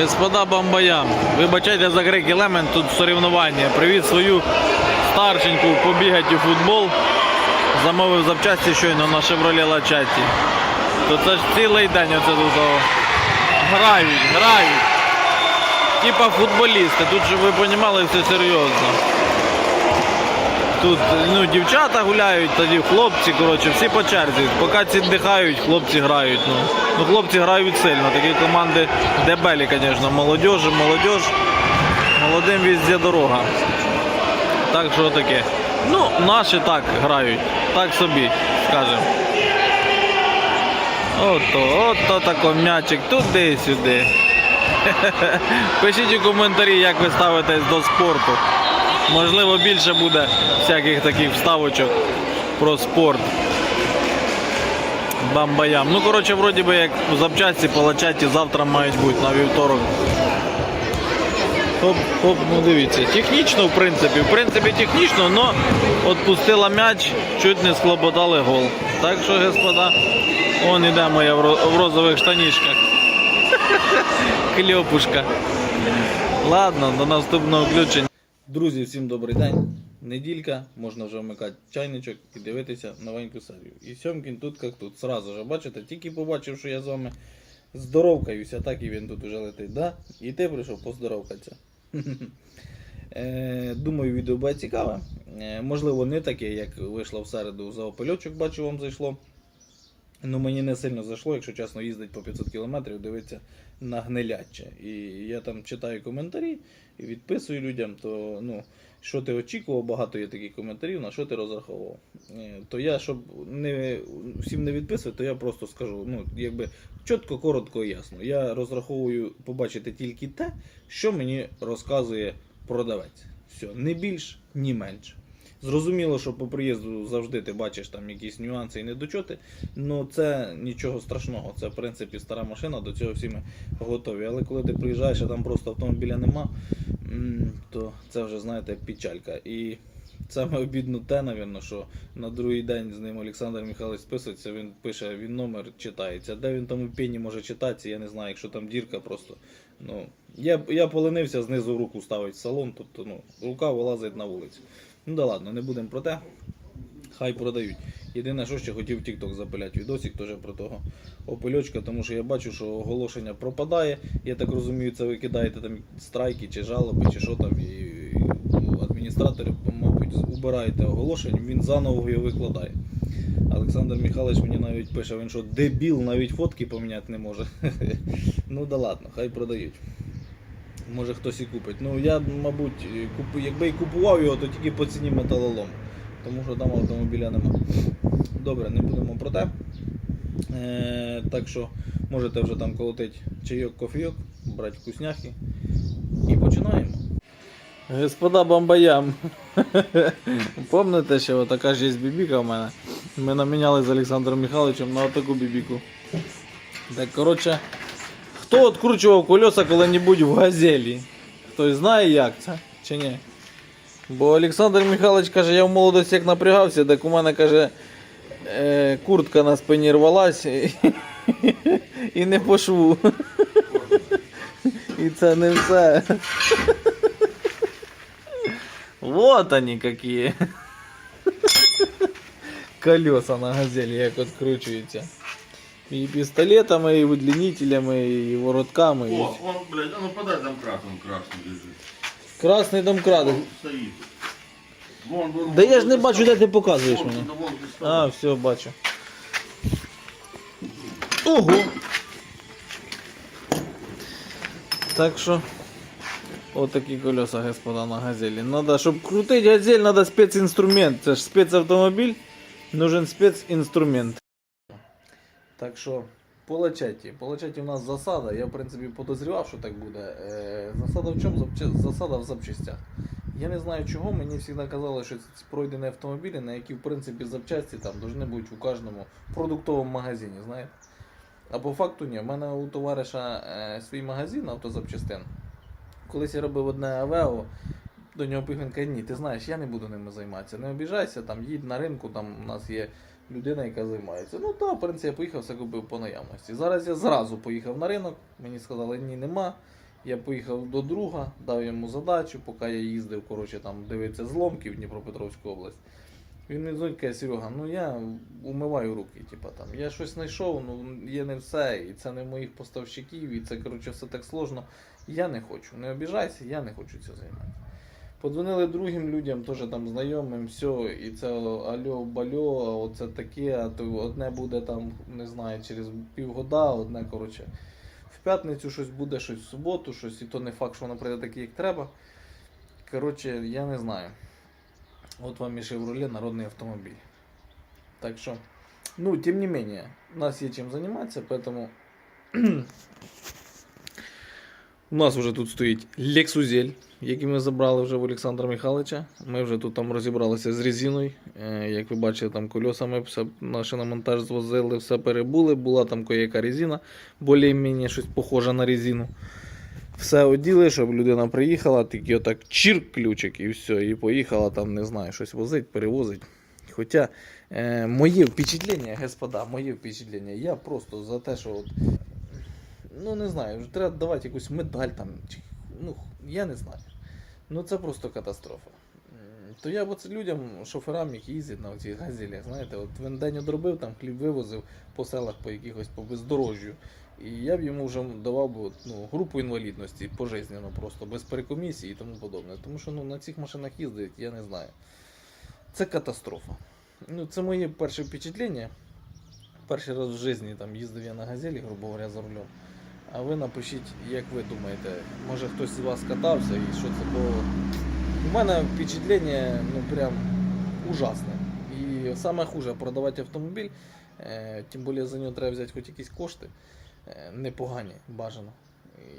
Господа бомбаям, вибачайте за Грек елемент тут соревнування. Привіз свою старшеньку побігати у футбол. Замовив запчасті щойно на Шевролі Лачаті. То це ж цілий день оце тут грають, грають. Типа футболісти. Тут, же ви розуміли, все серйозно. Тут ну, дівчата гуляють, тоді хлопці, коротше, всі по черзі. Поки ці дихають, хлопці грають. Ну, ну хлопці грають сильно. Такі команди дебелі, звісно, молодежі, молодіж. Молодим везде дорога. Так що таке. Ну, наші так грають. Так собі, скажемо. Ото, ото тако м'ячик туди-сюди. Пишіть у коментарі, як ви ставитесь до спорту. Можливо, більше буде всяких таких вставочок про спорт. Бамбаям. Ну, коротше, вроді би як запчасті палачаті завтра мають бути на вівторок. Хоп, хоп, ну дивіться. Технічно, в принципі, в принципі, технічно, але відпустила м'яч, чуть не схлопотали гол. Так що, господа, он іде моя в розових штанішках. Кльопушка. Ладно, до наступного включення. Друзі, всім добрий день. Неділька, можна вже вмикати чайничок і дивитися новеньку серію. І Сьомкін тут як тут. Сразу же, бачите, тільки побачив, що я з вами здоровкаюся, так і він тут уже летить, да? І ти прийшов поздоровкатися. Е, Думаю, відео буде цікаве. Е, Можливо, не таке, як вийшло в середу за опельочок, бачу, вам зайшло. Ну, мені не сильно зайшло, якщо чесно, їздить по 500 км, дивиться на гниляче. І я там читаю коментарі і відписую людям, то ну, що ти очікував, багато є таких коментарів, на що ти розраховував. Е, То я, щоб не, всім не відписувати, то я просто скажу, ну, якби чітко, коротко і ясно. Я розраховую побачити тільки те, що мені розказує продавець. Все, не більш, ні менше. Зрозуміло, що по приїзду завжди ти бачиш там якісь нюанси і недочоти, але це нічого страшного. Це в принципі стара машина, до цього всі ми готові. Але коли ти приїжджаєш, а там просто автомобіля нема, то це вже знаєте печалька. І саме обідно те, напевно, що на другий день з ним Олександр Михайлович списується, він пише, він номер читається. Де він там у пені може читатися, я не знаю, якщо там дірка просто. Ну, я, я поленився знизу руку ставити в салон, тобто ну, рука вилазить на вулицю. Ну да ладно, не будемо про те. Хай продають. Єдине, що ще хотів TikTok запиляти відосик теж про того опельочка, тому що я бачу, що оголошення пропадає. Я так розумію, це ви кидаєте там страйки чи жалоби, чи що там, і ну, адміністратори, мабуть, убираєте оголошення, він заново його викладає. Олександр Михайлович мені навіть пише, він що дебіл, навіть фотки поміняти не може. ну да ладно, хай продають. Може хтось і купить. Ну я, мабуть, купу, якби і купував його, то тільки по ціні металолом. Тому що там автомобіля нема. Добре, не будемо про те. Е, так що можете вже там колотити чайок, кофійок, брати вкусняхи. І починаємо. Господа бомбаям. Помните, що така ж є бібіка в мене? Ми наміняли з Олександром Михайловичем на отаку бібіку. Так, коротше, хто відкручував колеса коли-небудь в газелі? Хтось знає, як це чи ні? Бо Олександр Михайлович каже, я в молодості як напрягався, так у мене каже, е, куртка на спині рвалась і, не по шву. І це не все. Вот они какие. Колеса на газелі як відкручуються. І пістолетами, і удлінителями, і воротками. І... О, он, блядь, а ну подай там красным, красный лежит. Красний домкрат. Он стоит. Вон, вон, Да вон, я ж не вон, бачу, де ти показуєш вон, мені. вон, вон, ты А, все, бачу. Ого! Так що, от такі колеса, господа, на газелі. Надо, щоб крутити газель, надо спецінструмент. Це ж спецавтомобіль, нужен спецінструмент. Так що, по лачеті. По лачеті у нас засада. Я, в принципі, подозрівав, що так буде. Е, засада в чому? Засада в запчастях. Я не знаю чого, мені завжди казали, що це пройдені автомобілі, на які в принципі запчасті там повинні бути у кожному продуктовому магазині, знаєте. А по факту ні. У мене у товариша е, свій магазин автозапчастин. Колись я робив одне Авео, до нього він ні, ти знаєш, я не буду ними займатися. Не обіжайся, там їдь на ринку, там у нас є людина, яка займається. Ну так, в принципі, я поїхав, все купив по наявності. Зараз я зразу поїхав на ринок, мені сказали, ні, нема. Я поїхав до друга, дав йому задачу, поки я їздив, коротше, там дивитися зломки в Дніпропетровську область. Він мені дзвонить, каже, Серега, ну я умиваю руки, типа там. Я щось знайшов, ну є не все, і це не моїх поставщиків, і це коротше все так сложно. Я не хочу. Не обіжайся, я не хочу цим займатися. Подзвонили другим людям, теж там знайомим, все, і це альо бальо, оце таке, а то одне буде там, не знаю, через півгода, одне, коротше, в п'ятницю щось буде, щось в суботу, щось, і то не факт, що воно прийде таке, як треба. Коротше, я не знаю. От вам і Chevrolet народний автомобіль. Так що, ну, тем не менее, у нас є чим займатися, поэтому у нас вже тут стоїть Лексузель, який ми забрали вже в Олександра Михайловича. Ми вже тут там розібралися з резиною. Е, Як ви бачите, там кольоса ми все наші на монтаж звозили, все перебули. Була там кояка резина, більш-менш щось похоже на резину. Все оділи, щоб людина приїхала, тільки отак чирк ключик і все, і поїхала там, не знаю, щось возить, перевозить. Хоча е, моє впечатлення, господа, моє впечатлення, я просто за те, що от, ну не знаю, треба давати якусь медаль там, ну я не знаю. Ну це просто катастрофа. То я б оце людям, шоферам, які їздять на цих газелях, знаєте, от він день одробив, там хліб вивозив по селах по якихось по бездорожжю. І я б йому вже давав би ну, групу інвалідності пожизненно просто, без перекомісії і тому подобне. Тому що ну, на цих машинах їздить, я не знаю. Це катастрофа. Ну, це моє перше впечатлення. Перший раз в житті їздив я на газелі, грубо говоря, за рулем. А ви напишіть, як ви думаєте, може хтось з вас катався і що це було. У мене впечатлення ну прям ужасне. І саме хуже продавати автомобіль, е, тим більше за нього треба взяти хоч якісь кошти, е, непогані, бажано.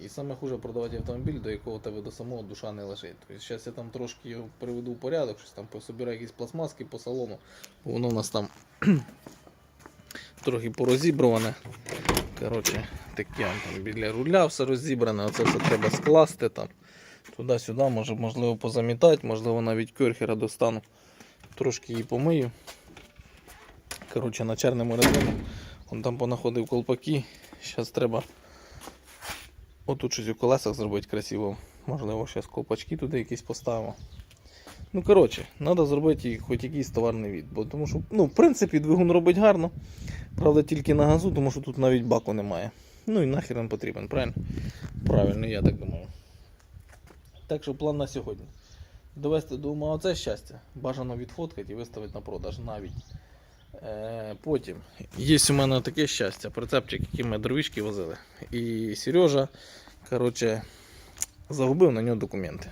І саме хуже продавати автомобіль, до якого тебе до самого душа не лежить. Тобто зараз я там трошки його приведу в порядок, щось там пособираю якісь пластмаски по салону, воно у нас там трохи порозіброване. Коротше, таке там біля руля все розібране, оце все треба скласти там. Туди-сюди, може, можливо, позамітати, можливо, навіть керхера достану. Трошки її помию. Коротше, на черному резину. Он там понаходив колпаки. Зараз треба отут щось у колесах зробити красиво. Можливо, зараз колпачки туди якісь поставимо. Ну, коротше, треба зробити хоч якийсь товарний від. Бо, тому що, ну, в принципі, двигун робить гарно. Правда, тільки на газу, тому що тут навіть баку немає. Ну і нахер він потрібен, правильно? Правильно, я так думаю. Так що план на сьогодні. Довести до ума оце щастя. Бажано відфоткати і виставити на продаж навіть. Е, потім є у мене таке щастя, прицепчик, який ми дровішки возили. І Сережа, коротше, загубив на нього документи.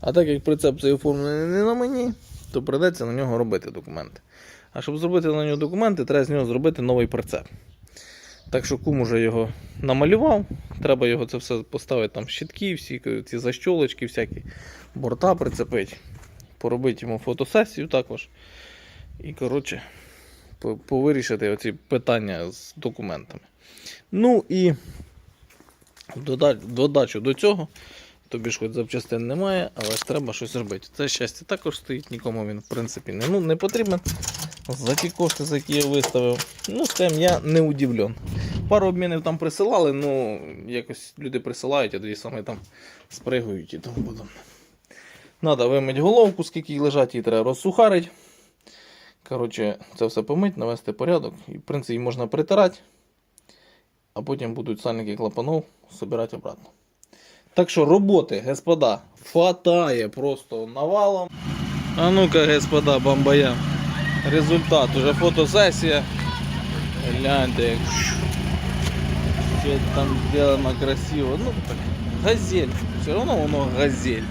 А так як прицеп цей оформлений не на мені, то прийдеться на нього робити документи. А щоб зробити на нього документи, треба з нього зробити новий прицеп. Так що кум уже його намалював. Треба його це все поставити там щитки, всі ці защолочки, всякі борта прицепити, поробити йому фотосесію також. І, коротше, повирішити оці питання з документами. Ну і в додачу до цього, тобі ж хоч запчастин немає, але ж треба щось робити. Це щастя також стоїть, нікому він в принципі не, ну, не потрібен. За ті кошти, за які я виставив, ну, скажімо, я не удивлен. Пару обмінів там присилали, ну, якось люди присилають, а тоді саме там спригують і тому подобне. Надо вимити головку, скільки лежать, її треба розсухарити. Коротше, це все помить, навести порядок. І, в принципі, її можна притирати, а потім будуть сальники клапанов збирати обратно. Так що роботи, господа, хватає просто навалом. А ну-ка, господа, бомбая. Результат, уже фотосесія. Гляньте, як все там сделано красиво. Ну, так, газель. Все равно воно газель.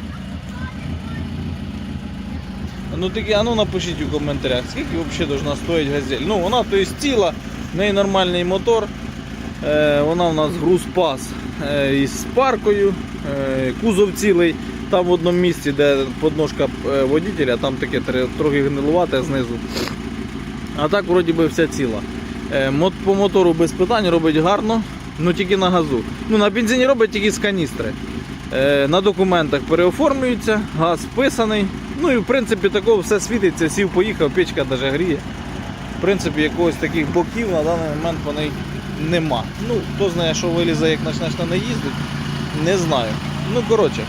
Ну таки, а ну напишіть у коментарях, скільки взагалі должна стоїть газель. Ну, вона то есть ціла, в неї нормальний мотор. Е, вона у нас груз-пас е, із паркою, кузов цілий. Там в одному місці, де подножка е, водителя, там таке трохи гнилувате знизу. А так вроді би вся ціла. Е, По мотору без питань робить гарно, ну тільки на газу. Ну на бензині робить тільки з каністри. Е, На документах переоформлюється, газ вписаний. Ну і в принципі такого все світиться, сів, поїхав, печка навіть гріє. В принципі, якогось таких боків на даний момент неї нема. Ну, хто знає, що вилізе, як почнеш на неї їздити. Не знаю. Ну, коротше.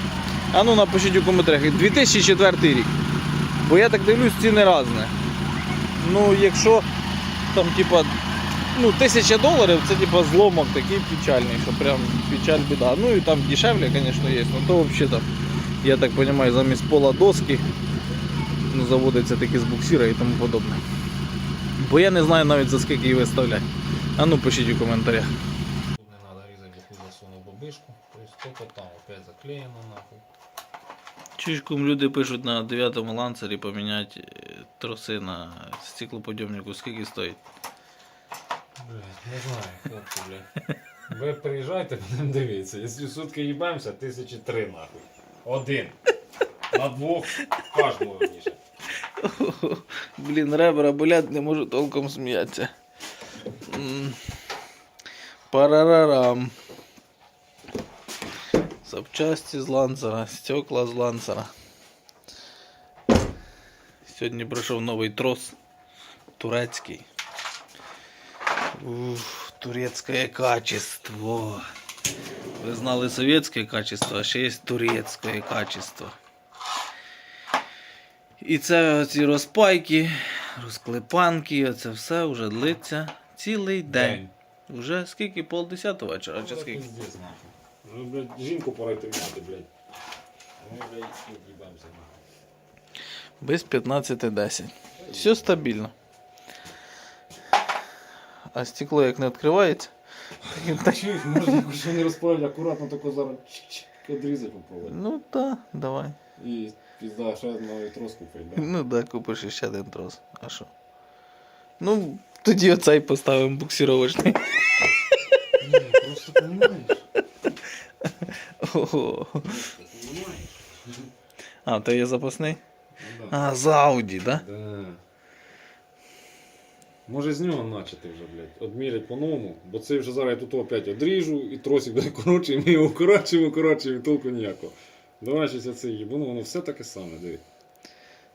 А ну напишіть у коментарях. 2004 рік. Бо я так дивлюсь, ціни різні. Ну, якщо там, типа, ну, тисяча доларів, це типа зломок такий печальний, що прям печаль біда. Ну і там дешевле, звісно, є. Ну то взагалі там, я так розумію, замість пола доски ну, заводиться такі з буксира і тому подобне. Бо я не знаю навіть за скільки її виставляти. А ну пишіть у коментарях. Тут не надо резать, бо хуй засунув бабишку. То там опять заклеено нахуй. Чучком люди пишуть на 9 ланцері поміняти е, троси на стеклоподйомнику. Скільки стоїть? Блять, не знаю, хлопці, блядь. Ви приїжджайте, будемо дивитися. Якщо сутки їбаємося, тисячі три нахуй. Один. На двох кожного раніше. Блін, ребра болять, не можу толком сміятися. Парарарам. Запчасті з ланцера, стекла з ланцера. Сьогодні прийшов новий трос. Турецький. Уф, турецкое качество. Ви знали совєтське качество, а ще є турецьке качество. І це ці розпайки, розклепанки, оце все вже длиться цілий день. Уже скільки? Полдесятого вечора чи Це скільки? Ну, блядь, жінку пора йти мати, блядь. А ми, блядь, тут нахуй. Без 15.10. Все стабільно. А стекло як не відкривається. Чуєш, якось не розправити, акуратно тако зараз чик-чик відрізати попробувати. Ну так, давай. І пізда, ще новий трос купить, да? Ну да, купиш ще один трос. А що? Ну, тоді оцей поставимо буксировочний. Ні, просто понимаєш. А, то є запасний? Ну. А, з Audi, да? Да. Може з нього начати вже, блядь, одмірять по-новому, бо це вже зараз я тут опять одріжу і тросик буде коротше, і ми його коротшимо, коротшимо, і толку ніякого. Давай щось це їбану, воно все таке саме, диви.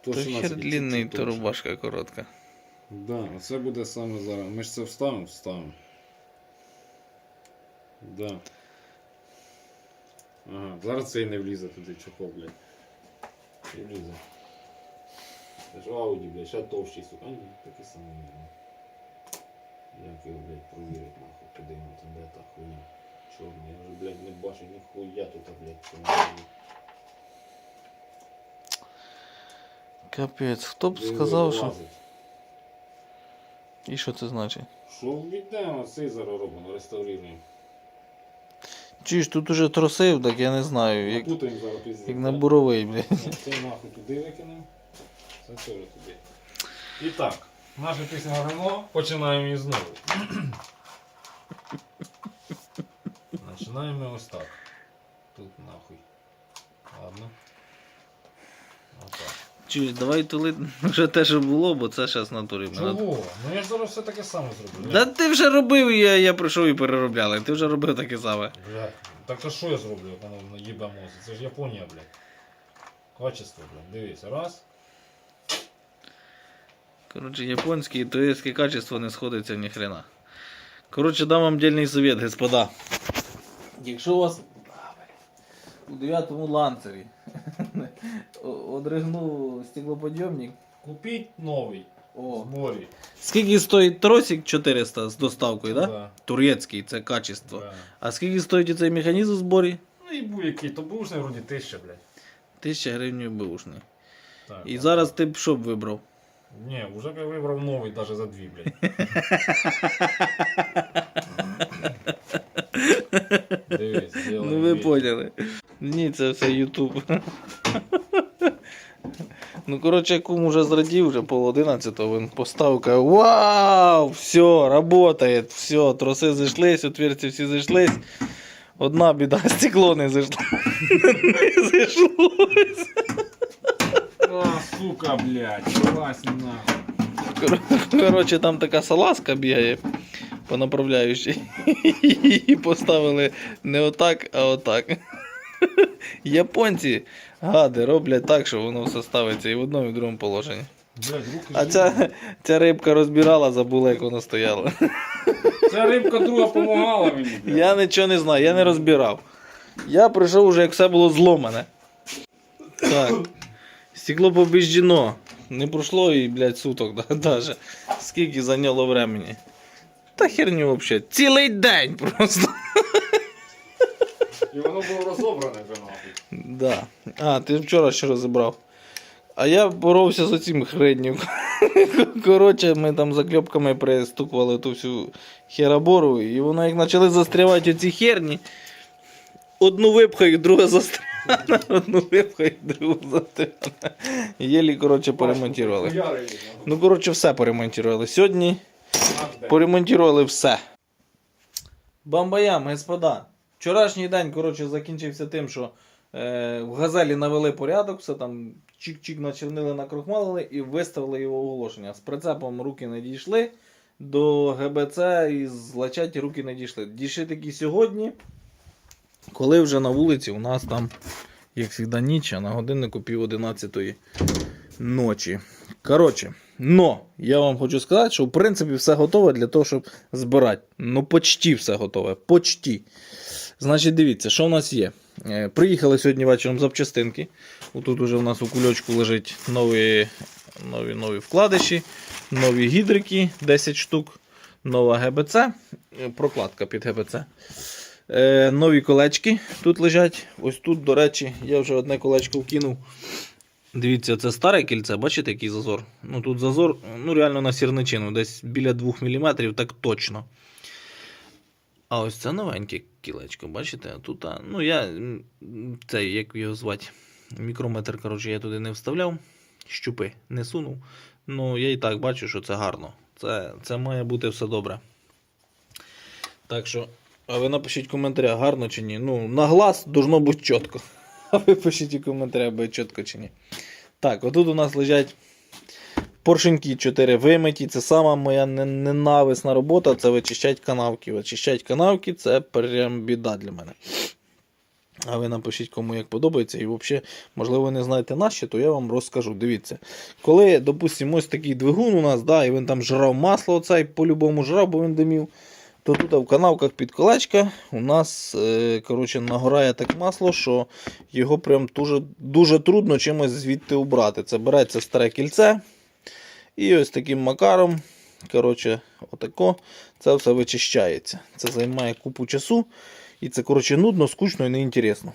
То хер длинний, то рубашка коротка. Да, оце буде саме зараз. Ми ж це вставимо, вставимо. Да. Ага, зараз цей не влізе туди, чохол, блядь. Не влізе. Це ж Ауді, блядь, ще товщий, сука. Ні, такий самий. ну. Як його, блядь, провірити, нахуй, подивимося, де та хуйня. Чорний, я вже, блядь, не бачу ніхуя тут, блядь, в. Капець, хто б сказав, що. І що це значить? Що віддаємо, цей зараз робимо, реставруємо. Чуєш, тут уже тросив, так я не знаю. Як, Напутаємо зараз пізніше. як на буровий, блядь. Це нахуй туди викинемо. Це теж туди. І так, наша пісня Рено, починаємо її знову. Починаємо ось так. Тут нахуй. Ладно. Чуєш, давай тули вже те, що було, бо це зараз натурі. Чого? Ну я ж зараз все таке саме зроблю. Да ти вже робив, я, я прийшов і переробляли. Ти вже робив таке саме. Бля, так а що я зроблю, як воно наїбе мозок? Це ж Японія, блядь. Качество, блядь. Дивись, раз. Коротше, японське і турецьке качество не сходиться ні хрена. Коротше, дам вам дільний совет, господа. Якщо у вас у 9-му ланцері о- одригнув стеклоподйомник, Купіть новий. О, зборі. скільки стоїть тросик 400 з доставкою, да? Да. Турецький, це качество. Да. А скільки стоїть цей механізм в зборі? Ну і будь-який, то бушний вроді тисяча, блядь. 1000 гривень бушний. Так, І так. зараз ти б що б вибрав? Ні, вже я вибрав новий навіть за дві, блядь. Дивись, Ну ви поняли. Ні, це все Ютуб. Ну, коротше, кум уже зрадів, вже пол одинадцятого він поставив, каже, вау, все, работає, все, троси зайшлись, отверці всі зайшлись. Одна біда, стекло не зайшло. Не зайшлось. А, сука, блядь, класні нахуй. Коротше, там така салазка бігає по направляючій. Її поставили не отак, а отак. Японці, гади, роблять так, що воно все ставиться і в одному, і в другому положенні. А ця, ця рибка розбирала, забула, як воно стояло. Ця рибка друга помагала мені. Я нічого не знаю, я не розбирав. Я прийшов уже, як все було зломане. Так. Стекло побіжджено. Не пройшло і, блядь, суток даже. Скільки зайняло времени. Та херню взагалі. Цілий день просто. І воно було розобране вже нахуй. Да. А, ти вчора ще розібрав. А я боровся з оцим хренню. Коротше, ми там закльопками пристукували ту всю херабору, і воно як почали застрявати оці херні. Одну випхаю, друга застряне, одну випхаю, другу застряне. Єлі, коротше, поремонтували. Ну, коротше, все поремонтували. Сьогодні. Поремонтували все. Бамбаям, господа. Вчорашній день, коротше, закінчився тим, що е, в газелі навели порядок, все там чик-чик начернили, накрохмалили і виставили його оголошення. З прицепом руки не дійшли. До ГБЦ і з лачаті руки не дійшли. Дійшли такі сьогодні, коли вже на вулиці у нас там, як завжди, ніч, а на годиннику пів одинадцятої ночі. Коротше, но я вам хочу сказати, що в принципі все готове для того, щоб збирати. Ну, почти все готове. Почти. Значить, дивіться, що в нас є. Е, Приїхали сьогодні вечором запчастинки. Тут уже в нас у кульочку лежить нові, нові, нові вкладиші, нові гідрики 10 штук, нова ГБЦ, е, прокладка під ГБЦ. Е, нові колечки тут лежать. Ось тут, до речі, я вже одне колечко вкинув. Дивіться, це старе кільце, бачите, який зазор? Ну тут зазор, ну реально на сірничину, десь біля 2 мм, так точно. А ось це новеньке кілечко, бачите? Тут, ну я цей, як його звати, мікрометр, коротше, я туди не вставляв, щупи не сунув. Ну, я і так бачу, що це гарно. Це, це має бути все добре. Так що, а ви напишіть в коментарях, гарно чи ні. Ну, на глаз должно бути чітко. А ви пишіть у коментарях, буде чітко чи ні. Так, отут у нас лежать поршеньки 4 вимиті. Це сама моя ненависна робота це вичищати канавки. Вичищати канавки це прям біда для мене. А ви напишіть, кому як подобається. І взагалі, можливо, ви не знаєте наші, то я вам розкажу. Дивіться. Коли, допустимо, ось такий двигун у нас, да, і він там жрав масло, оцей по-любому жрав, бо він димів. То тут в канавках під колечка у нас е, коротше, нагорає так масло, що його прям дуже, дуже трудно чимось звідти убрати. Це береться старе кільце. І ось таким макаром, коротше, отако, це все вичищається. Це займає купу часу. І це, коротше, нудно, скучно і неінтересно.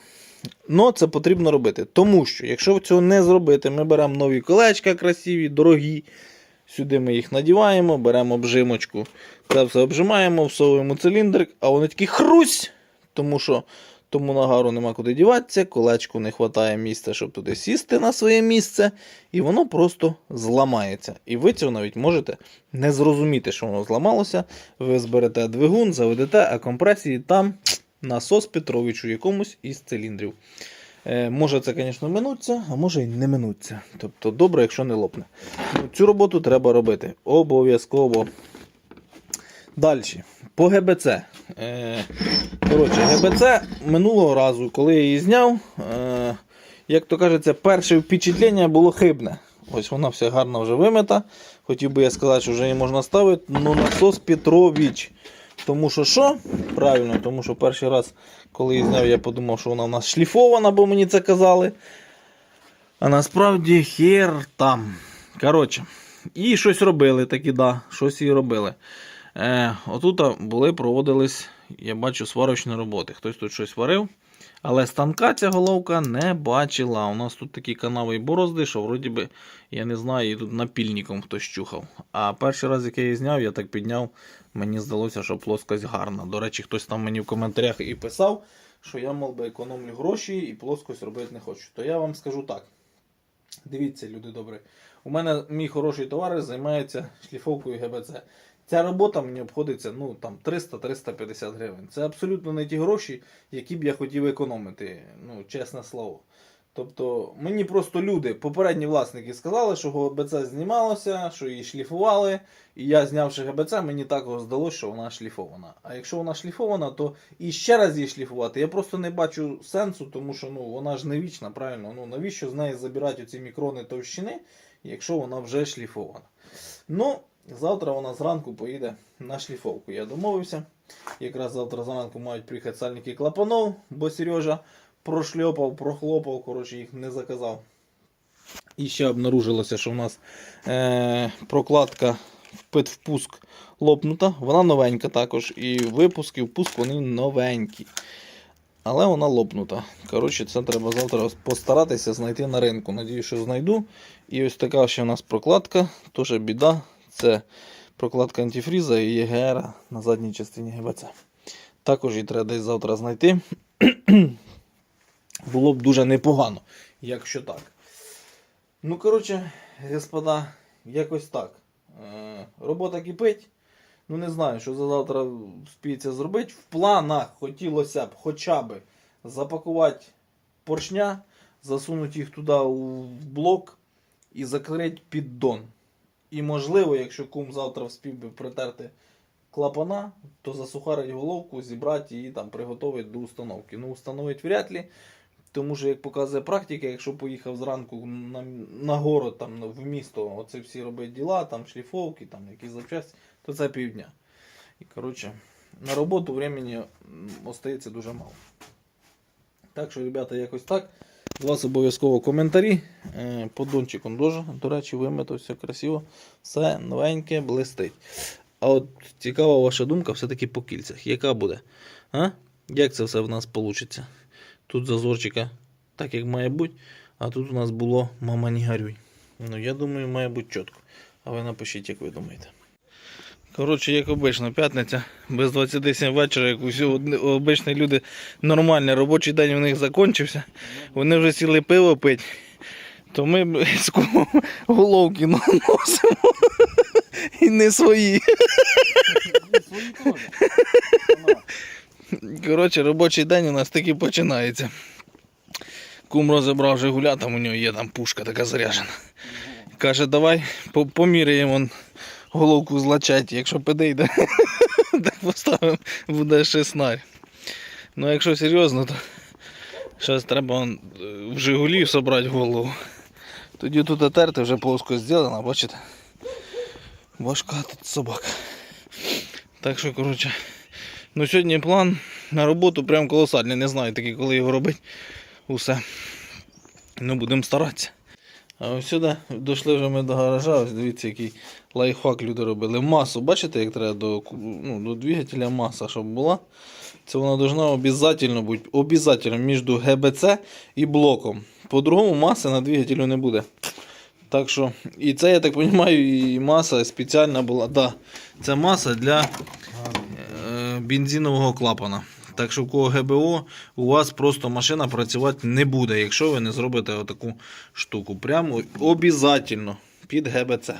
Но це потрібно робити. Тому що, якщо цього не зробити, ми беремо нові колечка красиві, дорогі. Сюди ми їх надіваємо, беремо обжимочку, це все обжимаємо, всовуємо циліндрик, а вони такі хрусь, тому що тому нагару нема куди діватися, колечку не вистачає місця, щоб туди сісти на своє місце, і воно просто зламається. І ви цього навіть можете не зрозуміти, що воно зламалося. Ви зберете двигун, заведете, а компресії там насос Петрович у якомусь із циліндрів. Е, може це, звісно, минуться, а може і не минуться. Тобто добре, якщо не лопне. Ну, цю роботу треба робити. Обов'язково. Далі. По ГБЦ. Е, коротше, ГБЦ минулого разу, коли я її зняв, е, як то кажеться, перше впечатлення було хибне. Ось вона вся гарно вже вимита. Хотів би я сказати, що вже її можна ставити. Ну насос Петрович. Тому що що? Правильно, тому що перший раз, коли її зняв, я подумав, що вона в нас шліфована, бо мені це казали. А насправді хер там. Коротше. І щось робили таки, да, щось її робили. Е, отут були, проводились, я бачу, сварочні роботи. Хтось тут щось варив. Але станка ця головка не бачила. У нас тут такі канави і борозди, що вроді би, я не знаю, її тут напільником хтось чухав. А перший раз, як я її зняв, я так підняв, мені здалося, що плоскость гарна. До речі, хтось там мені в коментарях і писав, що я, мов би, економлю гроші і плоскость робити не хочу. То я вам скажу так. Дивіться, люди добрі. У мене мій хороший товариш займається шліфовкою ГБЦ. Ця робота мені обходиться ну, там 300-350 гривень. Це абсолютно не ті гроші, які б я хотів економити, ну, чесне слово. Тобто мені просто люди, попередні власники сказали, що ГБЦ знімалося, що її шліфували. І я, знявши ГБЦ, мені також здалося, що вона шліфована. А якщо вона шліфована, то і ще раз її шліфувати я просто не бачу сенсу, тому що ну, вона ж не вічна, правильно? Ну навіщо з неї забирати оці мікрони товщини, якщо вона вже шліфована? Ну, завтра вона зранку поїде на шліфовку. Я домовився. Якраз завтра зранку мають приїхати сальники клапанов, бо Сережа прошльопав, прохлопав, коротше, їх не заказав. І ще обнаружилося, що в нас е, прокладка в впуск лопнута. Вона новенька також. І випуск і впуск вони новенькі. Але вона лопнута. Коротше, це треба завтра постаратися знайти на ринку. Надію, що знайду. І ось така ще у нас прокладка. Теж біда. Це прокладка антифріза і ЄГР на задній частині ГБЦ. Також її треба десь завтра знайти. Було б дуже непогано, якщо так. Ну, коротше, господа, якось так. Е, робота кипить. Ну, не знаю, що за завтра спіється зробити. В планах хотілося б хоча б запакувати поршня, засунути їх туди у блок і закрити піддон. І можливо, якщо кум завтра вспів би притерти клапана, то засухарить головку, зібрати і там приготувати до установки. Ну, установити вряд ли. Тому що, як показує практика, якщо поїхав зранку на, на город, там, ну, в місто, оце всі робить діла, там шліфовки, там якісь запчасті, то це півдня. І коротше, на роботу времени остається дуже мало. Так що, ребята, якось так. З вас обов'язково коментарі. Е, Поддончик он дуже, до речі, вимито, все красиво. Все новеньке, блистить. А от цікава ваша думка все-таки по кільцях. Яка буде? А? Як це все в нас вийде? Тут зазорчика так, як має бути, а тут у нас було мама не горюй. Ну, я думаю, має бути чітко. А ви напишіть, як ви думаєте. Коротше, як обично, п'ятниця, без 27 вечора, як усі обичні люди нормальний робочий день у них закінчився. Вони вже сіли пиво пить. То ми з головки наносимо. І не свої. Коротше, робочий день у нас таки починається. Кум розібрав Жигуля, там у нього є там пушка така заряжена. Каже, давай поміряємо головку злачать, якщо підійде, так поставимо, буде шеснарь. Ну а якщо серйозно, то зараз треба е, в Жигулі зібрати голову. Тоді тут отерти вже плоско зроблено, бачите? Важка тут собака. Так що, коротше, ну сьогодні план на роботу прям колосальний. Не знаю таки, коли його робити. Усе. Ну, будемо старатися. А ось сюди дійшли вже ми до гаража. Ось дивіться, який лайфхак люди робили. Масу, бачите, як треба до, ну, до двигателя маса, щоб була. Це вона повинна обов'язково бути обов'язково між ГБЦ і блоком. По-другому маси на двигателю не буде. Так що, і це, я так розумію, і маса спеціальна була. Да, це маса для е, бензинового клапана. Так що, у кого ГБО, у вас просто машина працювати не буде, якщо ви не зробите отаку штуку. Прямо обов'язково під ГБЦ.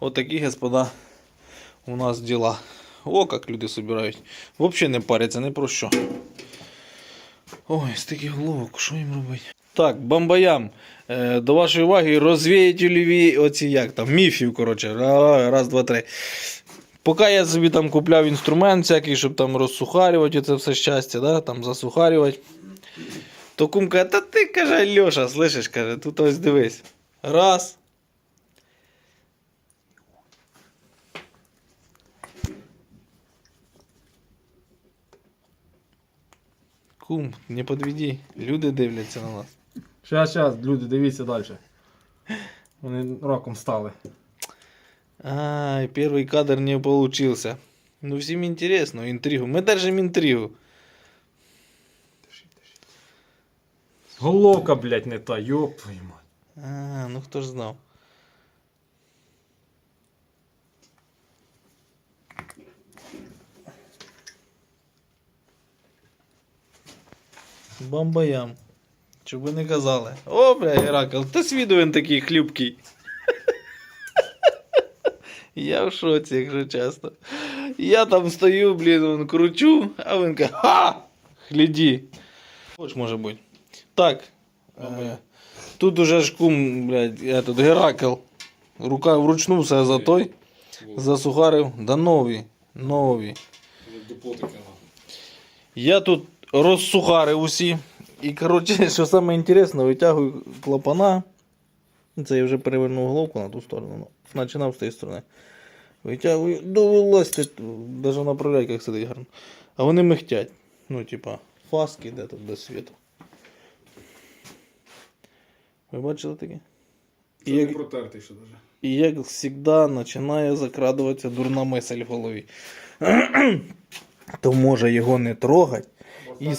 Отакі, господа, у нас діла. О, як люди собирають. Взагалі не паряться, не про що. Ой, з таких головок, що їм робити? Так, бамбаям. Е, до вашої уваги розвіятельові оці як там, міфів, коротше. Раз, два, три. Поки я собі там купляв інструмент всякий, щоб там розсухарювати це все щастя, да, там засухарювати. То кум каже, та ти каже, Льоша, слышиш, каже, тут ось дивись. Раз. Кум, не подведи, люди дивляться на нас. Щас, щас, люди, дивіться далі. Вони роком стали. Ай, первый кадр не получился. Ну, всем интересно, интригу. Мы держим интригу. Головка, блядь, не та, йоп твою мать. А, ну хто ж знав. Бамбаям. Щоб ви не казали. О, бля, Геракл, ти свіду він такий хлюбкий. Я в шоці, якщо чесно. Я там стою, блін, вон, кручу, а він каже, ха! Гляді. Хоч може бути. Так. Е, тут уже ж кум, блядь, этот, Геракл. Рука вручну все за той. Засухарив. Да нові. Нові. Я тут розсухарив усі. І, коротше, що саме інтересне, витягую клапана. Це я вже перевернув головку на ту сторону. Ну, починав з тієї сторони. Витягую, довелось навіть на проляйках сидить гарно. А вони михтять. Ну, типа, фаски, де тут без світу. Ви бачили таке? Це І не як, протертий ще даже. і як завжди починає закрадуватися дурна мисль в голові. То може його не трогать. Буде.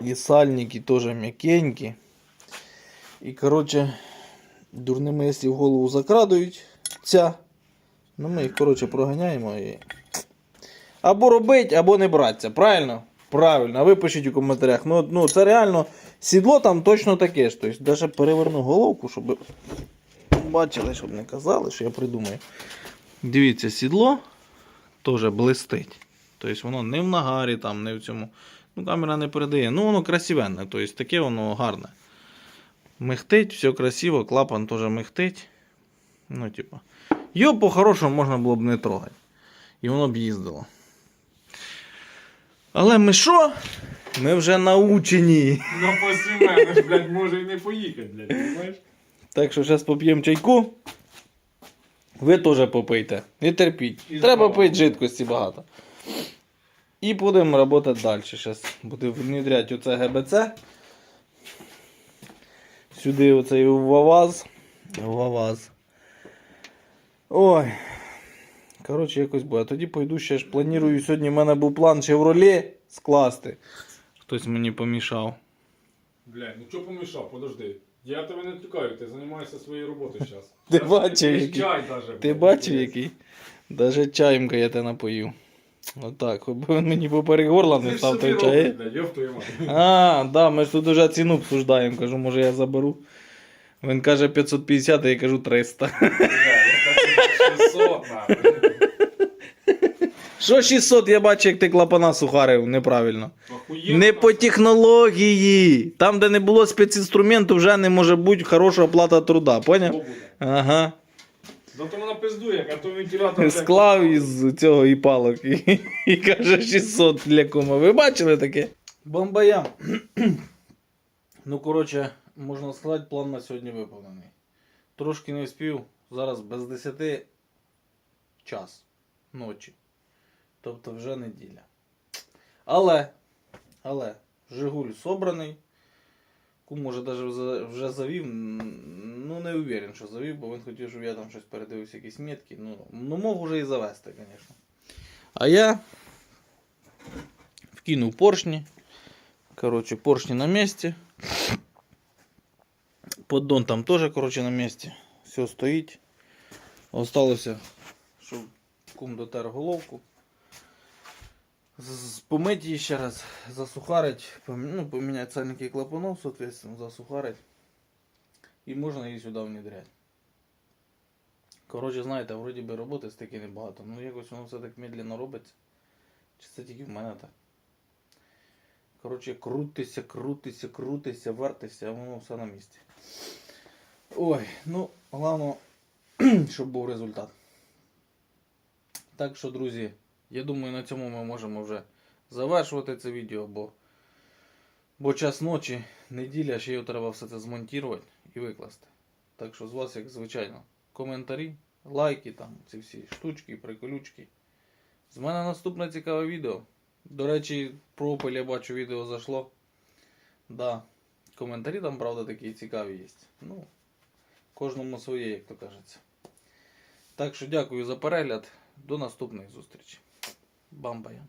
І сальники теж м'якенькі. І, коротше, дурні мислі в голову закрадують. Ця. Ну ми їх, коротше, проганяємо і. Або робить, або не братися. Правильно? Правильно. А ви пишіть у коментарях. Ну, ну це реально сідло там точно таке ж. Тобто, навіть переверну головку, щоб бачили, щоб не казали, що я придумаю. Дивіться, сідло теж блистить. Тобто воно не в нагарі, там, не в цьому. Ну, камера не передає. Ну, воно красивенне, тобто таке воно гарне. Мехтить, все красиво, клапан теж мехтить. Ну, типа. Його по-хорошому можна було б не трогати. І воно б їздило. Але ми що? Ми вже научені. Ну після мене ж, блядь, може і не поїхати, блядь, розумієш? Так що зараз поп'ємо чайку. Ви теж попийте. Не терпіть. Треба пити жидкості багато. І будемо працювати далі. Зараз буде внедряти оце ГБЦ. Сюди оцей ВАВАЗ. ВАВАЗ. Ой. Коротше, якось буде. А тоді пойду ще ж планую. Сьогодні в мене був план Chevrolet скласти. Хтось мені помішав. Блядь, ну чого помішав, подожди. Я тебе не тікаю, ти займаєшся своєю роботою зараз. Ти бачив, який? Чай даже. Ти бачив який? Даже чаєм я тебе напою. Би він мені поперек горла не став той чай. А, да, ми ж тут уже ціну обсуждаємо. Кажу, може я заберу. Він каже 550, а я кажу 300. Бля, я так 600. Що 600, я бачу, як ти клапана сухарив неправильно. Охуєнно, Не по технології. Там, де не було спецінструменту, вже не може бути хороша оплата труда, поняв? Що Ага. Зато вона пиздує, а то вентилятор... Склав із цього і палок і, і каже 600 для кума. Ви бачили таке? Бомбаям. ну, коротше, можна сказати, план на сьогодні виповнений. Трошки не спів. Зараз без 10 час ночі. Тобто вже неділя. Але, але, Жигуль собраний. Кум може навіть вже завів. Ну, не уверен, що завів, бо він хотів, щоб я там щось передивився, якісь метки. Ну, ну мог уже і завести, звісно. А я вкинув поршні. Коротше, поршні на місці. Поддон там теж, коротше, на місці. Все стоїть. Осталося, щоб кум дотер головку. Помить її ще раз, засухарить, ну, поміняти сальники клапанов, соответственно, засухарить. І можна її сюди внедряти. Коротше, знаєте, вроді би роботи стільки небагато. Ну якось воно все так медленно робиться. Чи це тільки в мене так? Коротше, крутися, крутися, крутися, вертися, а воно все на місці. Ой, ну, головне, щоб був результат. Так що, друзі, я думаю, на цьому ми можемо вже завершувати це відео, бо, бо час ночі, неділя, ще його треба все це змонтувати і викласти. Так що з вас, як звичайно, коментарі, лайки, там, ці всі штучки, приколючки. З мене наступне цікаве відео. До речі, про Opel я бачу відео зайшло. Да. Коментарі там, правда, такі цікаві є. Ну, кожному своє, як то кажеться. Так що дякую за перегляд. До наступних зустрічей. Бамбая.